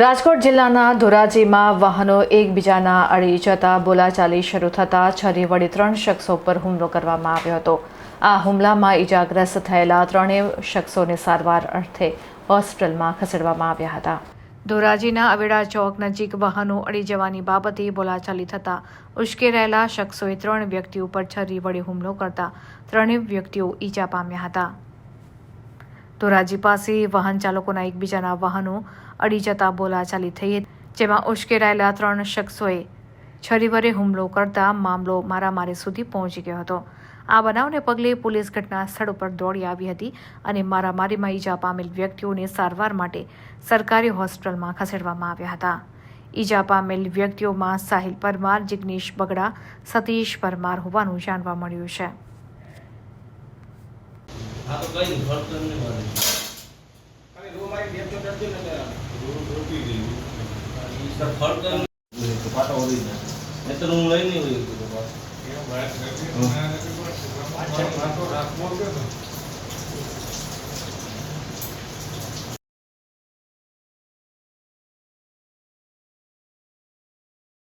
રાજકોટ જિલ્લાના ધોરાજીમાં વાહનો એકબીજાના અડી જતા બોલાચાલી શરૂ થતાં છરી વળી ત્રણ શખ્સો પર હુમલો કરવામાં આવ્યો હતો. આ હુમલામાં ઈજાગ્રસ્ત થયેલા ત્રણેય શખ્સોને સારવાર અર્થે હોસ્પિટલમાં ખસેડવામાં આવ્યા હતા. ધોરાજીના અવેડા ચોક નજીક વાહનો અડી જવાની બાબતે બોલાચાલી થતાં ઉશ્કેરાયેલા શખ્સોએ ત્રણ વ્યક્તિઓ પર છરી વડે હુમલો કરતા ત્રણેય વ્યક્તિઓ ઈજા પામ્યા હતા. ધોરાજી પાસે વાહન ચાલકોના એકબીજાના વાહનો અડી જતા બોલાચાલી થઈ જેમાં ઉશ્કેરાયેલા ત્રણ શખ્સોએ છરીવરે હુમલો કરતા મામલો મારામારી સુધી પહોંચી ગયો હતો. આ બનાવને પગલે પોલીસ ઘટના સ્થળ ઉપર દોડી આવી હતી અને મારામારીમાં ઈજા પામેલ વ્યક્તિઓને સારવાર માટે સરકારી હોસ્પિટલમાં ખસેડવામાં આવ્યા હતા. ઈજા પામેલ વ્યક્તિઓમાં સાહિલ પરમાર, જિગ્નેશ બગડા, સતીશ પરમાર હોવાનું જાણવા મળ્યું છે. આ તો કઈ નહીં ફરક તમને મળે. રૂમ સર ફરક તો પાટો જાય નહીં તો હું લઈ નહીં હોય તો પાછો. પાછળ રાખવો ગયો